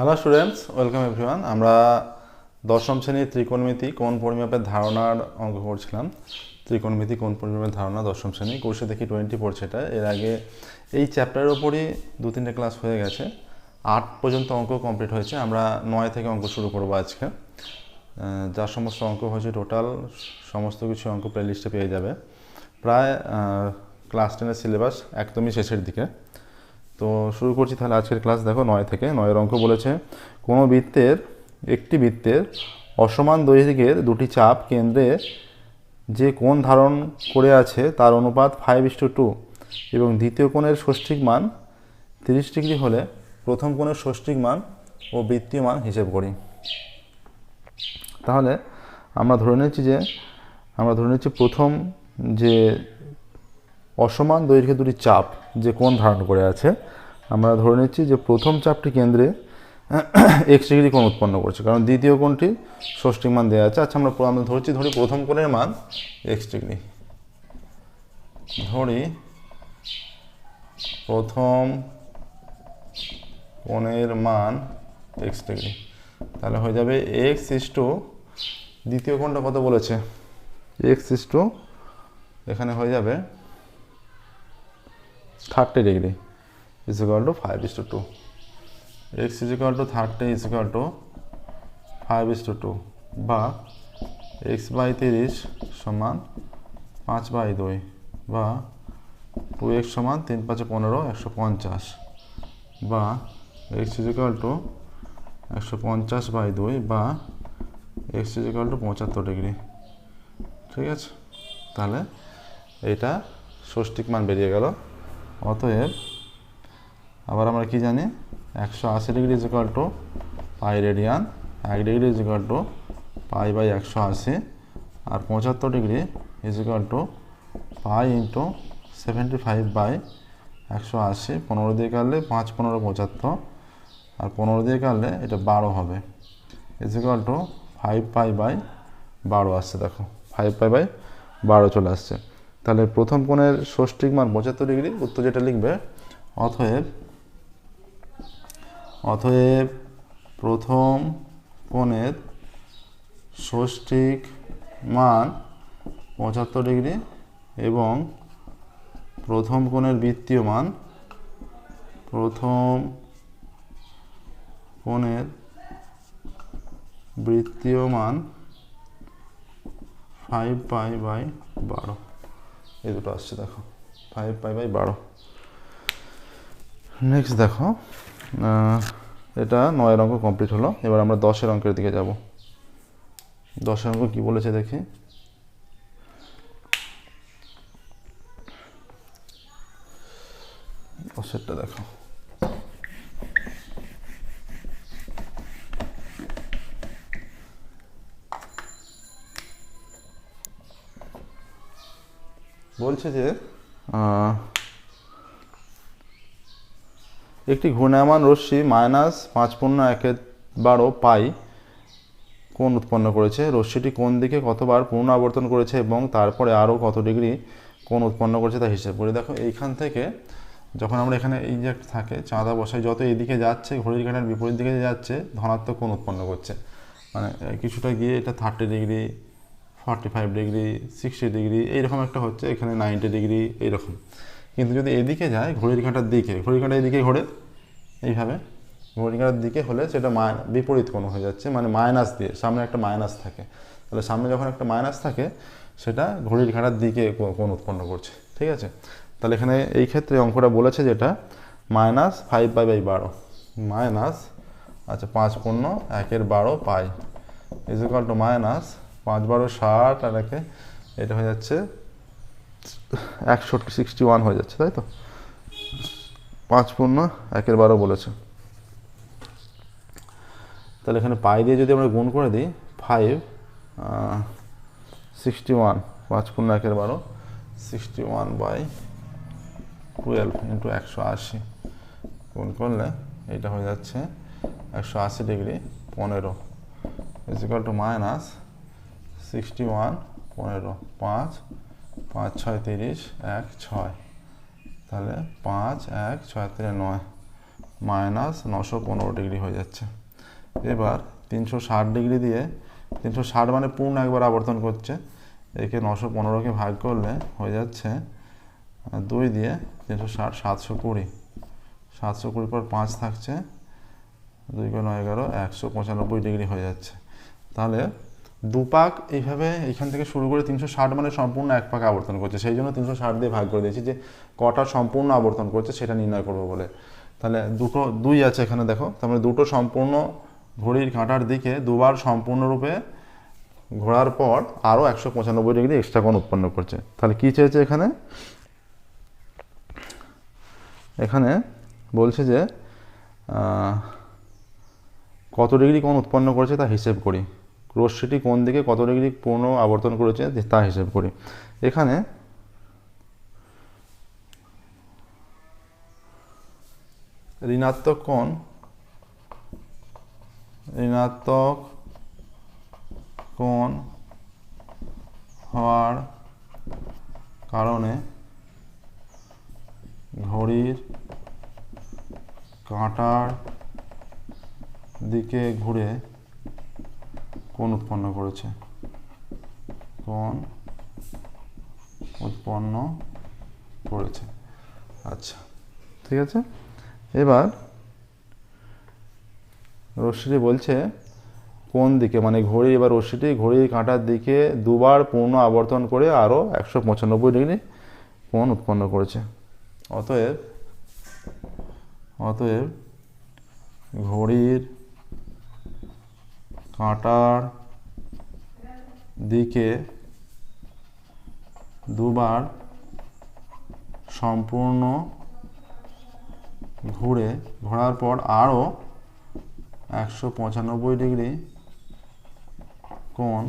Hello students welcome everyone আমরা দশম শ্রেণির ত্রিকোণমিতি কোন পরিমাপের ধারণার অঙ্ক করছিলাম? ত্রিকোণমিতি কোন পরিমাপের ধারণা দশম শ্রেণি? কোর্সে দেখি টোয়েন্টি পড়ছে এটা। এর আগে এই চ্যাপ্টারের ওপরই দু তিনটে ক্লাস হয়ে গেছে। আট পর্যন্ত অঙ্ক কমপ্লিট হয়েছে। আমরা নয় থেকে অঙ্ক শুরু করব আজকে। যা সমস্ত অঙ্ক হয়েছে টোটাল সমস্ত কিছু অঙ্ক প্লেলিস্টে পেয়ে যাবে। প্রায় ক্লাস টেনের সিলেবাস একদমই শেষের দিকে। তো শুরু করছি তাহলে আজকের ক্লাস দেখো নয় থেকে, নয়ের অঙ্ক বলেছে, কোনো বৃত্তের, একটি বৃত্তের অসমান দৈর্ঘ্যের দুটি চাপ কেন্দ্রে যে কোণ ধারণ করে আছে তার অনুপাত ফাইভ ইস টু টু এবং দ্বিতীয় কোণের ষষ্ঠিক মান তিরিশ ডিগ্রি হলে প্রথম কোণের ষষ্ঠিক মান ও বৃত্তীয় মান হিসেব করি। তাহলে আমরা ধরে নিচ্ছি যে, আমরা ধরে নিচ্ছি প্রথম যে অসমান দৈর্ঘ্যের দুটি চাপ যে কোণ ধারণ করে আছে, আমরা ধরে নিচ্ছি যে প্রথম চাপটি কেন্দ্রে এক্স ডিগ্রি কোণ উৎপন্ন করছে, কারণ দ্বিতীয় কোণটি ষষ্ঠিক মান দেওয়া আছে। আচ্ছা আমরা আমরা ধরছি, ধরি প্রথম কোণের মান এক্স ডিগ্রি। ধরি প্রথম কোণের মান এক্স ডিগ্রি। তাহলে হয়ে যাবে এক্স ইস টু দ্বিতীয় কোণটা কত বলেছে? এক্স ইস টু এখানে হয়ে যাবে thirty degree is equal to five is to two X is equal to thirty is equal to five is to two বা এক্স বাই তিরিশ সমান পাঁচ বাই দুই। বা টু এক্স সমান তিন পাঁচে পনেরো, একশো পঞ্চাশ। বা এক্স ইজ ইকাল টু একশো পঞ্চাশ বাই দুই। বা এক্স ইজ ইকাল টু পঁচাত্তর ডিগ্রি ঠিক আছে? তাহলে এটা ষষ্ঠিক মান বেরিয়ে গেল। অতএব আবার আমরা কি জানি? একশো আশি degree is to pi radian এক degree is equal to pi by একশো আশি, আর পঁচাত্তর degree is equal to pi into seventy five by একশো আশি। পনেরো দিয়ে কাটলে পাঁচ, পনেরো, পঁচাত্তর, আর পনেরো দিয়ে কাটলে এটা বারো হবে। Is equal to five pi by বারো আসছে, দেখো। ফাইভ পাই বাই বারো চলে আসছে। তাহলে প্রথম কোণের ষষ্ঠিক মান পঁচাত্তর ডিগ্রি, উত্তর যেটা লিখবে, অতএব অতএব প্রথম কোণের ষষ্ঠিক মান পঁচাত্তর ডিগ্রি এবং প্রথম কোণের বৃত্তীয় মান, প্রথম কোণের বৃত্তীয় মান ফাইভ পাই বাই বারো। এই দুটো আসছে, দেখো। ফাইভ বাই বাই বারো নেক্সট দেখো এটা নয়ের অঙ্ক কমপ্লিট হলো। এবার আমরা দশের অঙ্কের দিকে যাব। দশের অঙ্ক কী বলেছে দেখি? দশেরটা দেখো। বলছে যে একটি ঘূর্ণায়মান রশ্মি মাইনাস পাঁচ পূর্ণ একের বারো পাই কোণ উৎপন্ন করেছে। রশ্মিটি কোন দিকে কতবার পুনরাবর্তন করেছে এবং তারপরে আরও কত ডিগ্রি কোণ উৎপন্ন করেছে তা হিসেব করে দেখো। এইখান থেকে যখন আমরা এখানে এই যে থাকে, চাঁদা বসায় যত এদিকে যাচ্ছে, ঘড়ির কাঁটার বিপরীত দিকে যাচ্ছে, ধনাত্মক কোণ উৎপন্ন করছে। মানে কিছুটা গিয়ে এটা thirty degree forty five degree sixty degree এইরকম একটা হচ্ছে, এখানে নাইনটি ডিগ্রি এইরকম। কিন্তু যদি এদিকে যায় ঘড়ির কাঁটার দিকে ঘড়ির কাঁটা এদিকে ঘোরে, এইভাবে ঘড়ির কাঁটার দিকে হলে সেটা মায়, বিপরীত কোনো হয়ে যাচ্ছে মানে মাইনাস দিয়ে, সামনে একটা মাইনাস থাকে। তাহলে সামনে যখন একটা মাইনাস থাকে, সেটা ঘড়ির কাঁটার দিকে কোন উৎপন্ন করছে, ঠিক আছে? তাহলে এখানে এই ক্ষেত্রে অঙ্কটা বলেছে যেটা মাইনাস ফাইভ পাই বাই বারো মাইনাস আচ্ছা পাঁচ পণ্য একের বারো পাই ইজ টু মাইনাস পাঁচ বারো ষাট, আর একে এটা হয়ে যাচ্ছে একষট্টি সিক্সটি ওয়ান হয়ে যাচ্ছে, তাই তো? পাঁচ পূর্ণ, একের বারো বলেছে। তাহলে এখানে পাই দিয়ে যদি আমরা গুণ করে দিই ফাইভ সিক্সটি ওয়ান পাঁচ পূর্ণ, একের বারো sixty one by twelve into একশো আশি। গুণ করলে এটা হয়ে যাচ্ছে একশো আশি ডিগ্রি পনেরো। Is equal to minus sixty one পনেরো, পাঁচ পাঁচ, ছয়, তিরিশ, এক, ছয়। তাহলে পাঁচ, এক, ছয়, তিনে নয়। মাইনাস নশো পনেরো ডিগ্রি হয়ে যাচ্ছে। এবার তিনশো ষাট ডিগ্রি দিয়ে, তিনশো ষাট মানে পূর্ণ একবার আবর্তন করছে। একে নশো পনেরোকে ভাগ করলে হয়ে যাচ্ছে দুই দিয়ে তিনশো ষাট, সাতশো কুড়ি। সাতশো কুড়ির পর পাঁচ থাকছে, দুই নয়, এগারো, একশো পঁচানব্বই ডিগ্রি হয়ে যাচ্ছে। তাহলে দুপাক এইভাবে এখান থেকে শুরু করে তিনশো ষাট মানে সম্পূর্ণ এক পাক আবর্তন করছে। সেই জন্য তিনশো ষাট দিয়ে ভাগ করে দিয়েছি যে কটা সম্পূর্ণ আবর্তন করছে সেটা নির্ণয় করব বলে। তাহলে দুটো, দুই আছে এখানে দেখো। তার দুটো সম্পূর্ণ ঘড়ির কাঁটার দিকে দুবার সম্পূর্ণরূপে ঘোরার পর আরও একশো পঁচানব্বই ডিগ্রি এক্সট্রা কোণ উৎপন্ন করছে। তাহলে কী চেয়েছে এখানে? এখানে বলছে যে কত ডিগ্রি কোণ উৎপন্ন করেছে তা হিসেব করি। রশ্মিটি কোন দিকে কত ডিগ্রি পূর্ণ আবর্তন করেছে তা হিসেব করি। এখানে ঋণাত্মক কোণ ঋণাত্মক কোণ হওয়ার কারণে ঘড়ির কাঁটার দিকে ঘুরে কোণ উৎপন্ন করেছে? কোণ উৎপন্ন করেছে? আচ্ছা ঠিক আছে? এবার রশ্মিটি বলছে, কোন দিকে? মানে ঘড়ি এবার রশ্মিটি ঘড়ির কাঁটার দিকে দুবার পূর্ণ আবর্তন করে আরও একশো পঁচানব্বই ডিগ্রি কোণ উৎপন্ন করেছে? অতএব অতএব ঘড়ির কাঁটার দিকে দুবার সম্পূর্ণ ঘুরে ঘোরার পর আরও একশো পঁচানব্বই ডিগ্রি কোণ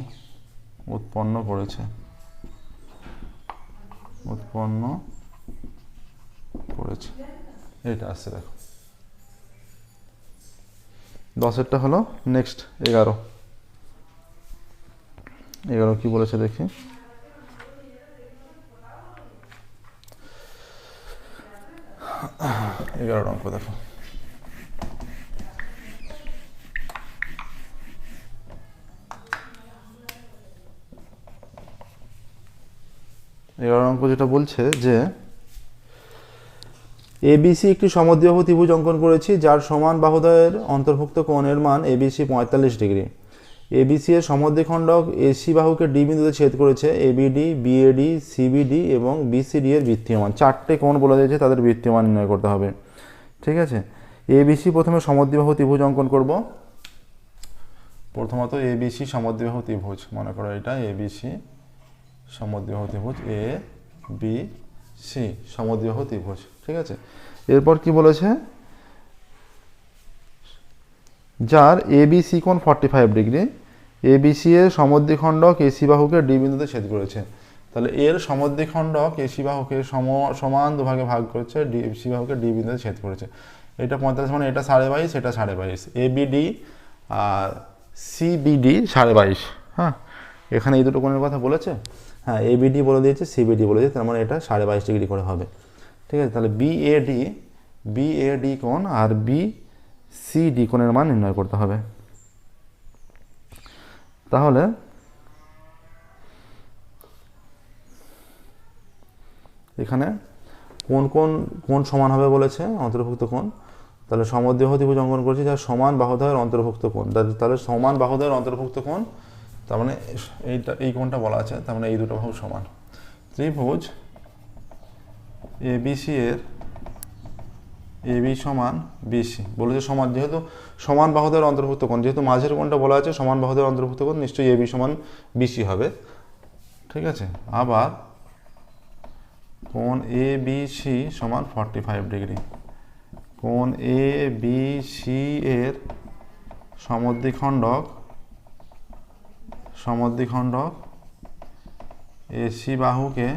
উৎপন্ন করেছে। উৎপন্ন করেছে। এটা আসছে দেখো। দশেরটা হলো নেক্সট এগারো। এগারো কি বলেছে দেখি। এগারোটা অঙ্ক দেখো। এগারো অঙ্ক যেটা বলছে যে এবিসি একটি সমদ্বিবাহু ত্রিভুজ অঙ্কন করেছি, যার সমান বাহুদয়ের অন্তর্ভুক্ত কোণের মান এবিসি পঁয়তাল্লিশ ডিগ্রি। এবিসি এর সমদ্বিখণ্ডক এসি বাহুকে ডি বিন্দুতে ছেদ করেছে এবিডি বিএডি সিবিডি এবং বিসিডি এর বৃত্তীয় মান চারটে কোণ বলা দিয়েছে তাদের বৃত্তীয় মান নির্ণয় করতে হবে। ঠিক আছে? এবিসি প্রথমে সমদ্বিবাহু ত্রিভুজ অঙ্কন করব। প্রথমত এবিসি সমদ্বিবাহু ত্রিভুজ, মনে করো এটা এবিসি সমদ্বিবাহু ত্রিভুজ, এ বি সি, সমদ্বিবাহু ত্রিভুজ, ঠিক আছে? এরপর কি বলেছে? যার এবিসি কোণ ফর্টি ফাইভ ডিগ্রি এবিসি এর সমদ্বিখণ্ডক এসি বাহুকে ডি বিন্দুতে ছেদ করেছে। তাহলে এর সমদ্বিখণ্ডক এসি বাহুকে সম, সমান দুভাগে ভাগ করেছে, ডি, সি বাহুকে ডি বিন্দুতে ছেদ করেছে। এটা পঁয়তাল্লিশ মানে এটা সাড়ে বাইশ, এটা সাড়ে বাইশ। এ এবিডি আর সিবিডি সাড়ে বাইশ হ্যাঁ? এখানে এই দুটো কোণের কথা বলেছে? হ্যাঁ এবিডি বলে দিয়েছে সিবিডি বলে দিয়েছে, তার মানে এটা সাড়ে বাইশ ডিগ্রি করে হবে। ঠিক আছে, তাহলে বিএডি বিএডি কোণ আর বি সিডি কোণের মান নির্ণয় করতে হবে। তাহলে এখানে কোন কোন কোন সমান হবে বলেছে, অন্তর্ভুক্ত কোণ। তাহলে সমদ্বিবাহু ত্রিভুজ অঙ্কন করছি, যার সমান বাহুদয়ের অন্তর্ভুক্ত কোণ। তাহলে- সমান বাহুদয়ের অন্তর্ভুক্ত কোণ তার মানে এইটা, এই কোণটা বলা আছে, তার মানে এই দুটো বাহু সমান। ত্রিভুজ এবিসি এর এবি সমান বিসি বলেছে সমান, যেহেতু সমান বাহুদের অন্তর্ভুক্ত কোণ, যেহেতু মাঝের কোণটা বলা আছে, সমান বাহুদের অন্তর্ভুক্ত কোণ, নিশ্চয়ই এবি সমান বিসি হবে। ঠিক আছে? আবার কোণ এ বি সি সমান ফর্টি ফাইভ ডিগ্রি। কোণ এ বি সি এর সমদ্বিখণ্ডক সমদ্বিখণ্ডক এসি বাহুকে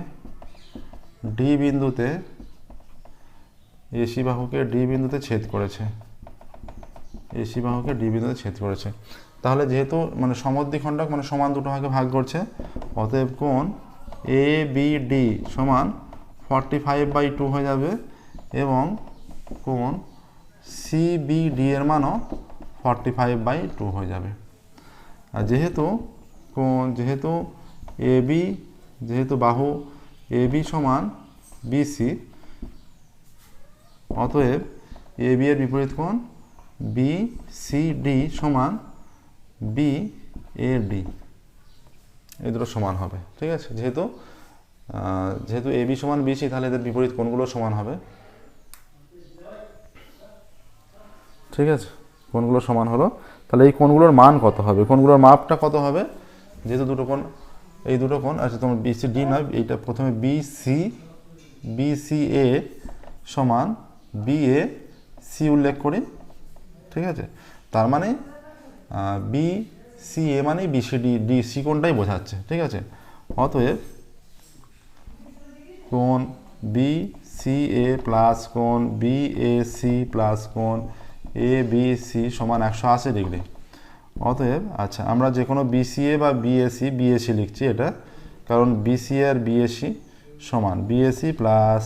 ডি বিন্দুতে এসি বাহুকে ডি বিন্দুতে ছেদ করেছে। এসি বাহুকে ডি বিন্দুতে ছেদ করেছে। তাহলে যেহেতু মানে সমদ্বিখণ্ডক মানে সমান দুটো ভাগে ভাগ করছে, অতএব কোণ এ বি ডি সমান ফর্টি ফাইভ বাই টু হয়ে যাবে এবং কোণ সি ডি এর মানও ফর্টি ফাইভ বাই টু হয়ে যাবে। আর যেহেতু কোন যেহেতু এ বি, যেহেতু বাহু এ বি সমান বিসি অতএব এ বি এর বিপরীত কোণ বি সি ডি সমান বি এ ডি। এই দুটো সমান হবে, ঠিক আছে? যেহেতু যেহেতু এ বি সমান বিসি তাহলে এদের বিপরীত কোণগুলো সমান হবে। ঠিক আছে? কোণগুলো সমান হলো। তাহলে এই কোণগুলোর মান কত হবে? কোণগুলোর মাপটা কত হবে? যেহেতু দুটো কোণ, এই দুটো কোণ আচ্ছা তোমার বিসি ডি নয়, এইটা প্রথমে বিসি এ সমান বি এ সি উল্লেখ করি, ঠিক আছে? তার মানে বি সি এ মানে বিসি ডি ডি সি কোনটাই বোঝাচ্ছে, ঠিক আছে? অতএব কোন বি সি এ প্লাস কোন বি এ সি প্লাস কোন এ বি সি সমান একশো আশি ডিগ্রি। অতএব আচ্ছা আমরা যে কোনো বিসিএ বা বিএসি বিএসি লিখছি এটা, কারণ বিসিএ আর বিএসি সমান। বিএসি প্লাস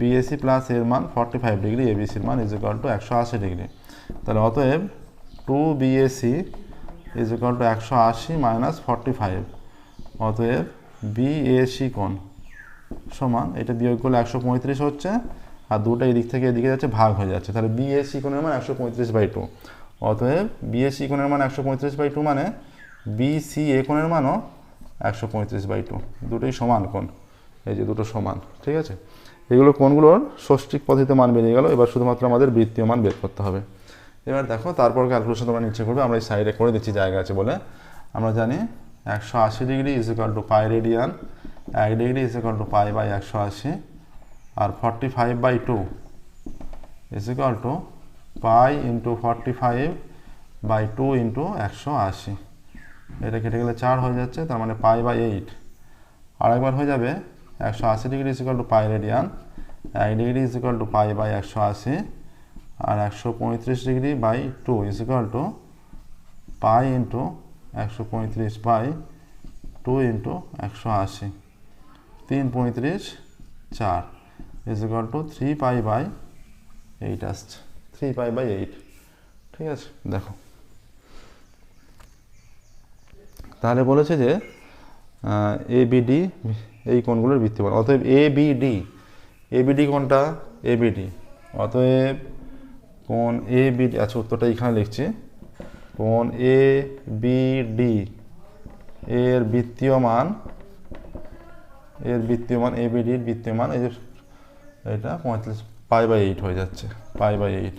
বিএসি প্লাস এর মান ফর্টি ফাইভ ডিগ্রি এবিসির মান ইজ ইকাল টু একশো আশি ডিগ্রি তাহলে অতএব two BAC is equal to একশো আশি মাইনাস ফর্টি ফাইভ অতএব বিএসি কোণ সমান, এটা বিয়োগ করলে একশো পঁয়ত্রিশ হচ্ছে, আর দুটো এদিক থেকে এদিকে যাচ্ছে, ভাগ হয়ে যাচ্ছে। তাহলে বিএসি কোণের মান একশো পঁয়ত্রিশ বাই টু অতএব বিএসি কোণের মান একশো পঁয়ত্রিশ বাই টু মানে বিসি এ কোণের মানও একশো পঁয়ত্রিশ বাই টু দুটোই সমান কোণ। এই যে দুটো সমান, ঠিক আছে? এগুলো কোণগুলোর ষষ্ঠিক পদ্ধতিতে মান বেরিয়ে গেল। এবার শুধুমাত্র আমাদের বৃত্তীয় মান বের করতে হবে। এবার দেখো, তারপর ক্যালকুলেশন তোমরা নিচে করবে। আমরা এই সাইডে করে দিচ্ছি জায়গা আছে বলে। আমরা জানি একশো আশি degree is equal to pi radian এক degree is equal to pi by একশো আশি, আর forty five by two is equal to pi into forty five by two into একশো আশি। এটা কেটে গেলে চার হয়ে যাচ্ছে, তার মানে পাই বাই এইট আরেকবার হয়ে যাবে, একশো আশি degree is equal to pi radian এক degree is equal to pi by একশো আশি, আর একশো পঁয়ত্রিশ degree by two is equal to pi into একশো পঁয়ত্রিশ বাই টু ইন্টু একশো আশি। তিন পঁয়ত্রিশ, চার is equal to three pi by eight আসছে। থ্রি পাই বাই এইট ঠিক আছে? দেখো। তাহলে বলেছে যে এ বিডি এই কোনগুলোর কোণগুলোর ভিত্তিমান অতএব এ বিডি এ বিডি কোনটা এ বিডি অতএব কোন এ বিডি আচ্ছা উত্তরটা এখানে লিখছি। কোন এ বিডি এর বৃত্তীয় মান এর বৃত্তীয় মান এ বিডির বৃত্তীয় মান এই যে এটা পঁয়তাল্লিশ, পাই বাই এইট হয়ে যাচ্ছে, পাই বাই এইট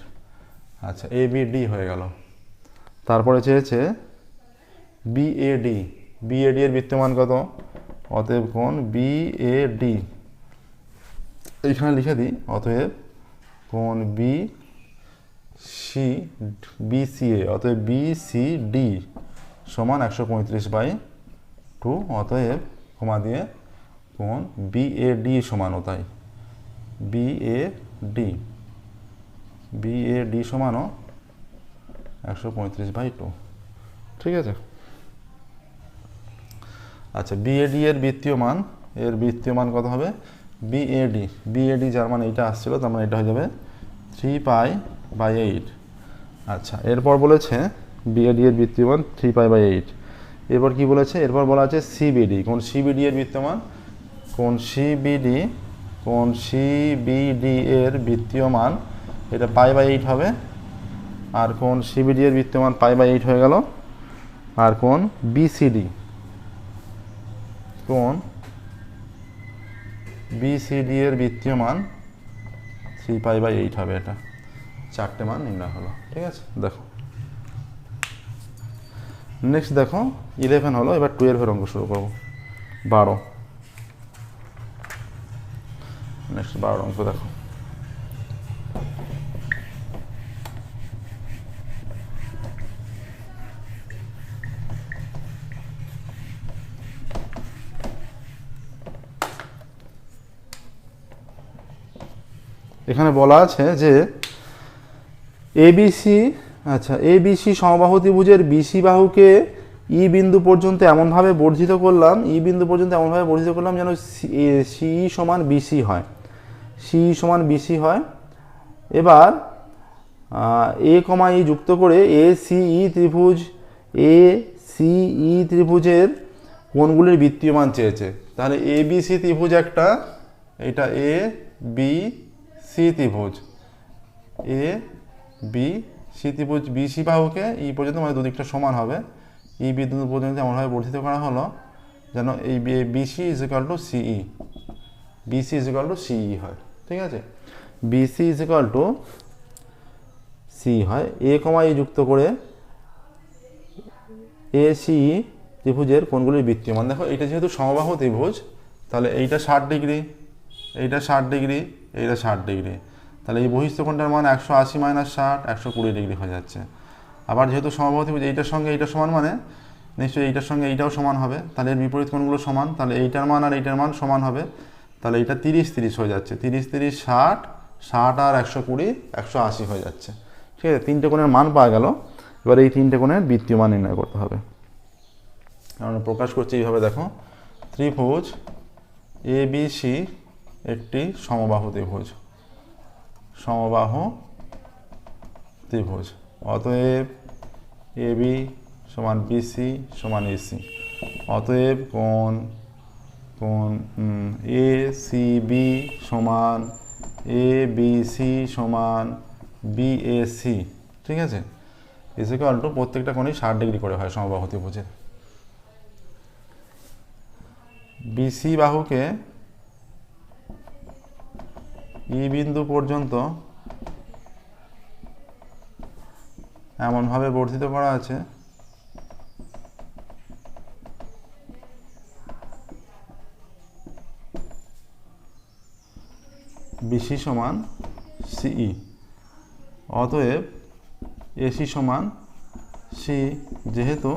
আচ্ছা। এ বি ডি হয়ে গেল। তারপরে চেয়েছে B A D B A D এর বৃত্তমান কত? অতএব কোণ বিএডি এইখানে লিখে দিই অতএব কোণ B C B C A অতএব বি সি ডি সমান একশো পঁয়ত্রিশ বাই টু অতএব কমা দিয়ে কোন বি এ কোণ বিএডি সমানও তাই বিএডি বিএডি সমানও একশো পঁয়ত্রিশ বাই টু। ঠিক আছে? আচ্ছা বিএডি এর বৃত্তীয় মান, এর বৃত্তীয় মান কত হবে? বিএডি বিএডি যার মানে এইটা আসছিল, তার মানে এটা হয়ে যাবে থ্রি পাই বাই এইট। আচ্ছা এরপর বলেছে বিএডি এর বৃত্তীয় মান থ্রি পাই বাই এইট। এরপর কি বলেছে? এরপর বলা আছে সিবিডি কোন সিবিডি এর বৃত্তমান কোন সিবিডি কোন সিবিডি এর বৃত্তীয় মান এটা পাই বাই এইট হবে। আর কোন সিবিডি এর বৃত্তমান পাই বাই এইট হয়ে গেল। আর কোন বিসিডি কোন বিসিডি এর বৃত্তীয় মান থ্রি পাই বাই এইট হবে এটা। চারটে মান নির্ণয় হলো, ঠিক আছে? দেখো। নেক্সট দেখো ইলেভেন হলো, এবার টুয়েলভের অঙ্ক শুরু করব। বারো। নেক্সট বারোর অঙ্ক দেখো। এখানে বলা আছে যে এবিসি আচ্ছা এবিসি সমবাহু ত্রিভুজের বিসি বাহুকে ই বিন্দু পর্যন্ত এমনভাবে বর্ধিত করলাম, ই বিন্দু পর্যন্ত এমনভাবে বর্ধিত করলাম যেন সি সমান বিসি হয়। সি সমান বিসি হয়। এবার এ কমা ই যুক্ত করে এ, সি, ই ত্রিভুজ, এ, সি, ই ত্রিভুজের কোণগুলির বৃত্তীয় মান চেয়েছে। তাহলে এ বি সি ত্রিভুজ একটা, এটা এ, বি সি ত্রিভুজ এ, বি সি ত্রিভুজ বি, সি বাহুকে ই পর্যন্ত মানে দুদিকটা সমান হবে। ই বিন্দু পর্যন্ত এমনভাবে বর্ধিত করা হলো যেন এই BC is equal to CE BC is equal to CE হয়, ঠিক আছে? BC is equal to C হয়। এ কমা ই যুক্ত করে এ সি ত্রিভুজের কোণগুলির বৃত্তীয়। মান দেখো, এটা যেহেতু সমবাহু ত্রিভুজ, তাহলে এইটা ষাট ডিগ্রি, এইটা ষাট ডিগ্রি এইটা ষাট ডিগ্রি। তাহলে এই বহিস্থ কোণটার মান একশো আশি মাইনাস ষাট, একশো কুড়ি ডিগ্রি হয়ে যাচ্ছে। আবার যেহেতু সমবাহু ত্রিভুজ এইটার সঙ্গে এইটা সমান মানে? নিশ্চয়ই এইটার সঙ্গে এইটাও সমান হবে। তাহলে এর বিপরীত কোণগুলো সমান। তাহলে এইটার মান আর এইটার মান সমান হবে। তাহলে এইটা তিরিশ তিরিশ হয়ে যাচ্ছে। তিরিশ তিরিশ ষাট ষাট আর একশো কুড়ি, একশো আশি হয়ে যাচ্ছে। ঠিক আছে, তিনটে কোণের মান পাওয়া গেল। এবার এই তিনটে কোণের বৃত্তীয় মান নির্ণয় করতে হবে। আমরা প্রকাশ করছি এইভাবে, দেখো। ত্রিভুজ, এ, বি, সি একটি সমবাহু ত্রিভুজ। সমবাহু ত্রিভুজ। অতএব এ বি সমান বিসি সমান এসি অতএব কোণ কোণ এ সি বি সমান এ বি সি সমান বি এ সি। ঠিক আছে? ইজিকাল টু প্রত্যেকটা কোণই ষাট ডিগ্রি করে হয় সমবাহু ত্রিভুজের। বিসি বাহুকে ই বিন্দু পর্যন্ত এমনভাবে বর্ধিত করা আছে। বিসি সমান সিই অতএব এসি সমান সি, যেহেতু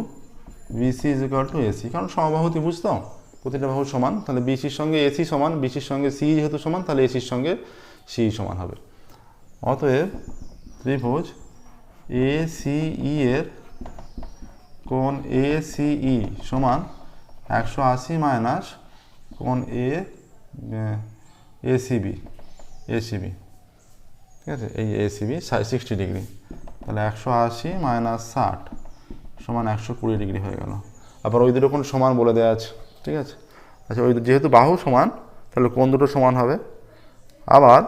বিসি ইজ টু এসি। কারণ সমবাহু ত্রিভুজ তো। প্রতিটা বাহু সমান, তাহলে বিসির সঙ্গে এসি সমান বিসির সঙ্গে সি যেহেতু সমান, তাহলে এসির সঙ্গে সি সমান হবে। অতএব ত্রিভুজ এ সি ই এর কোণ এ সি ই সমান একশো আশি মাইনাস কোণ এ এসিবি এসিবি ঠিক আছে? এই এসিবি সিক্সটি ডিগ্রি তাহলে একশো আশি মাইনাস ষাট সমান একশো কুড়ি ডিগ্রি হয়ে গেল। আবার ওই দুটো কোণ সমান বলে দেওয়া আছে। ঠিক আছে? আচ্ছা ওই যেহেতু বাহু সমান, তাহলে কোন দুটো সমান হবে? আবার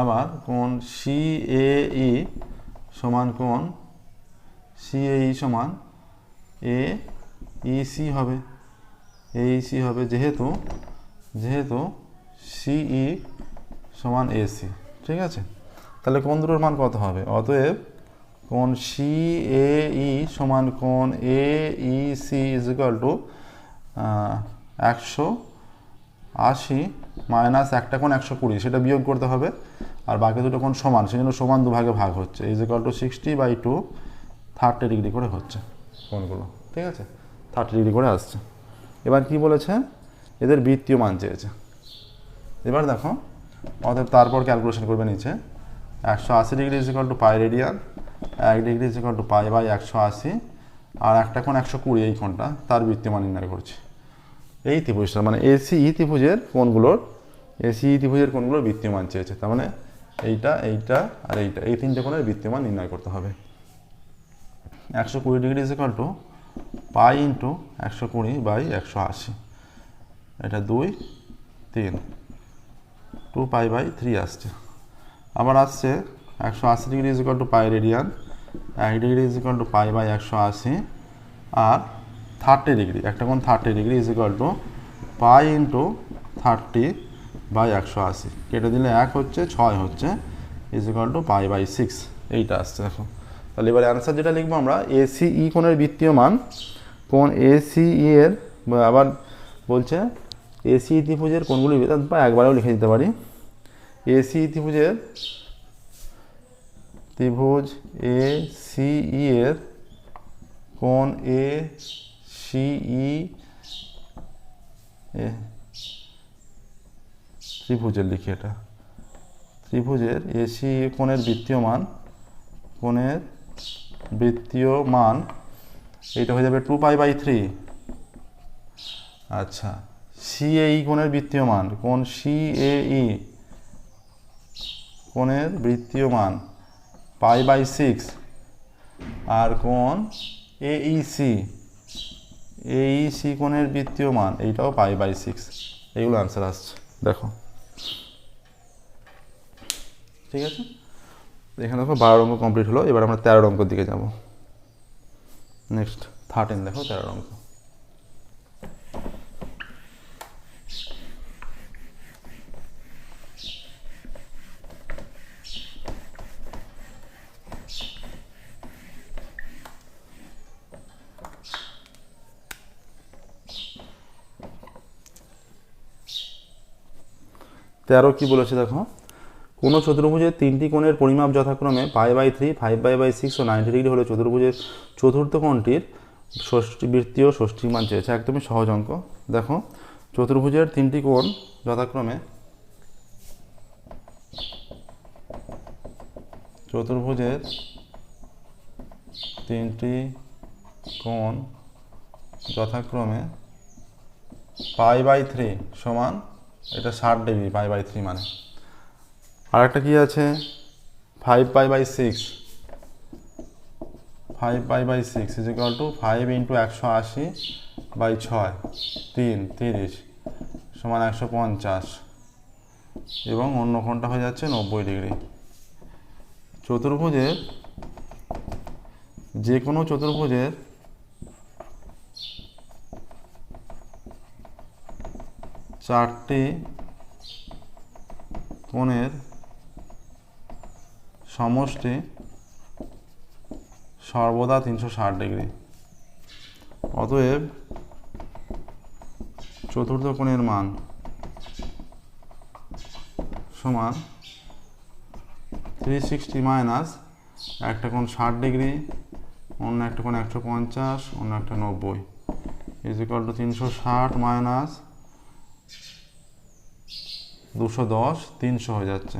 আবার কোন সি এ ই সমান কোন? সি এ ই সমান এ ই সি হবে। এ ই সি হবে যেহেতু যেহেতু সিই সমান এসি ঠিক আছে? তাহলে কোন দুটোর মান কত হবে? অতএব কোণ সি এ ই সমান কোন A E C is equal to একশো আশি মাইনাস একটা কোণ একশো কুড়ি, সেটা বিয়োগ করতে হবে। আর বাকি দুটো কোণ সমান সেই জন্য সমান দুভাগে ভাগ হচ্ছে। Is equal to sixty by two thirty degree করে হচ্ছে কোণগুলো। ঠিক আছে? থার্টি ডিগ্রি করে আসছে। এবার কি বলেছে? এদের বৃত্তীয় মান চেয়েছে। এবার দেখো, অতএব তারপর ক্যালকুলেশন করবে নিচে। একশো আশি degree is equal to pi radian এক degree equal to pi by একশো আশি, আর একটা কোণ একশো কুড়ি এই কোণটা, তার বৃত্তীয় মান নির্ণয় করছি। এই ত্রিভুজটা মানে এসি ই ত্রিভুজের কোণগুলোর, এসি ই ত্রিভুজের কোণগুলোর বৃত্তীয় মান চেয়েছে, তার মানে এইটা এইটা, আর এইটা, এই তিনটে কোণের বৃত্তীয় মান নির্ণয় করতে হবে। একশো কুড়ি degree is equal to pi into একশো কুড়ি বাই একশো আশি। এটা দুই, তিন, টু পাই বাই থ্রি আসছে। আবার আসছে একশো আশি degree is equal to pi radian এক degree is equal to pi by একশো আশি, আর থার্টি ডিগ্রি একটা কোন thirty degree is equal to pi into thirty by একশো আশি। কেটে দিলে এক হচ্ছে ছয় হচ্ছে is equal to pi by six এইটা আসছে দেখো। তাহলে এবার অ্যান্সার যেটা লিখব আমরা এসি ই কোণের বৃত্তীয় মান, কোণ এসি ই এর আবার বলছে এসি ত্রিভুজের কোনগুলি বা একবারেও লিখে দিতে পারি। এসি ত্রিভুজের ত্রিভুজ এ সি ই এর কোণ এ সি ই ত্রিভুজের লিখি এটা। ত্রিভুজের এসি কোণের বৃত্তীয় মান, কোণের বৃত্তীয় মান, এইটা হয়ে যাবে টু পাই বাই থ্রি আচ্ছা সিএই কোণের বৃত্তীয় মান, কোণ সিএই কোণের বৃত্তীয় মান। পাই বাই সিক্স। আর কোণ এইসি এইসি কোণের বৃত্তীয় মান এইটাও পাই বাই সিক্স। এইগুলো আনসার আসছে, দেখো। ঠিক আছে? এখানে দেখো বারো অঙ্ক কমপ্লিট হলো, এবার আমরা তেরো অঙ্কের দিকে যাব। নেক্সট থার্টিন দেখো, তেরো অঙ্ক। তেরো কি বলেছে দেখো? কোনো চতুর্ভুজের তিনটি কোণের পরিমাপ যথাক্রমে pi by three, five by by six O ninety degree হলে চতুর্ভুজের চতুর্থ কোণটির ষষ্ঠী বৃত্তীয় ষষ্ঠী মান চেয়েছে। একদমই সহজ অঙ্ক। দেখো, চতুর্ভুজের তিনটি কোণ যথাক্রমে চতুর্ভুজের তিনটি কোণ যথাক্রমে পাই বাই থ্রি সমান এটা ষাট ডিগ্রি পাই বাই থ্রি মানে। আর একটা কি আছে? Five pi by six five pi by six is equal to five into একশো আশি বাই ছয়। তিন, তিরিশ সমান একশো পঞ্চাশ। এবং অন্য কোণটা হয়ে যাচ্ছে? নব্বই ডিগ্রি। চতুর্ভুজের যে কোনো চতুর্ভুজের চারটি কোণের সমষ্টি সর্বদা তিনশো ষাট ডিগ্রি। অতএব চতুর্থ কোণের মান সমান থ্রি সিক্সটি মাইনাস একটা কোণ ষাট ডিগ্রি, অন্য একটা কোণ একশো পঞ্চাশ, অন্য একটা নব্বই। ইজ ইকাল টু তিনশো ষাট মাইনাস দুশো দশ, তিনশো হয়ে যাচ্ছে।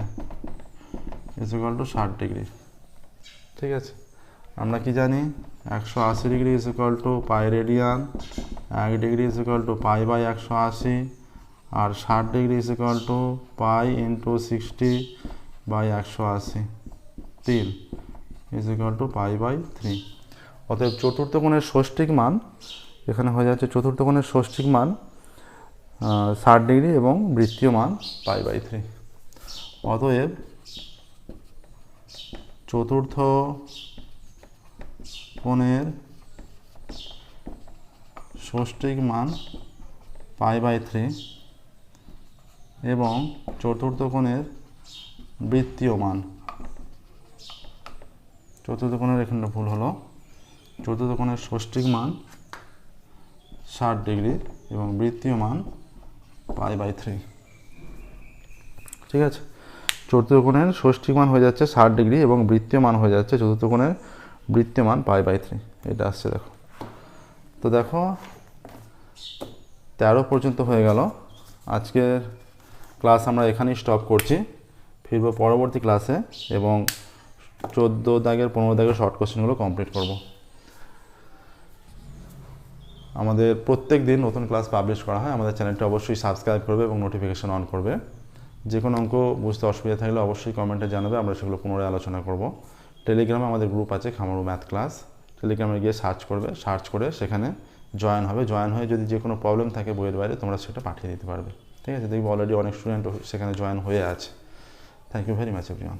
ইজ ইকাল টু ষাট ডিগ্রি ঠিক আছে? আমরা কি জানি? একশো আশি degree is equal to pi radian এক degree is equal to pi by একশো আশি, আর ষাট degree is equal to pi into sixty by একশো আশি। তিন is equal to pi by three অতএব চতুর্থ কোণের ষষ্ঠিক মান, এখানে হয়ে যাচ্ছে চতুর্থ কোণের ষষ্ঠিক মান ষাট ডিগ্রি এবং বৃত্তীয় মান পাই বাই থ্রি। অতএব চতুর্থ কোণের ষষ্ঠিক মান পাই বাই থ্রি এবং চতুর্থ কোণের বৃত্তীয় মান। চতুর্থ কোণের এখানটা ভুল হলো। চতুর্থ কোণের ষষ্ঠিক মান ষাট ডিগ্রি এবং বৃত্তীয় মান পাই বাই থ্রি ঠিক আছে? চতুর্থ কোণের ষষ্ঠী মান হয়ে যাচ্ছে ষাট ডিগ্রি এবং বৃত্তীয় মান হয়ে যাচ্ছে চতুর্থ কোণের বৃত্তীয় মান পাই বাই থ্রি এটা আসছে দেখো। তো দেখো, তেরো পর্যন্ত হয়ে গেল। আজকের ক্লাস আমরা এখানেই স্টপ করছি। ফিরবো পরবর্তী ক্লাসে এবং চোদ্দ দাগের পনেরো দাগের শর্ট কোশ্চেনগুলো কমপ্লিট করব। আমাদের প্রত্যেক দিন নতুন ক্লাস পাবলিশ করা হয়। আমাদের চ্যানেলটা অবশ্যই সাবস্ক্রাইব করবে এবং নোটিফিকেশন অন করবে। যে কোনো অঙ্ক বুঝতে অসুবিধা থাকলে অবশ্যই কমেন্টে জানাবে। আমরা সেগুলো পুনরায় আলোচনা করব। টেলিগ্রামে আমাদের গ্রুপ আছে, খামারু ম্যাথ ক্লাস টেলিগ্রামে গিয়ে সার্চ করবে সার্চ করে সেখানে জয়েন হবে। জয়েন হয়ে যদি যে কোনো প্রবলেম থাকে বইয়ের বাইরে, তোমরা সেটা পাঠিয়ে দিতে পারবে। ঠিক আছে? দেখব অলরেডি অনেক স্টুডেন্ট সেখানে জয়েন হয়ে আছে। Thank you very much everyone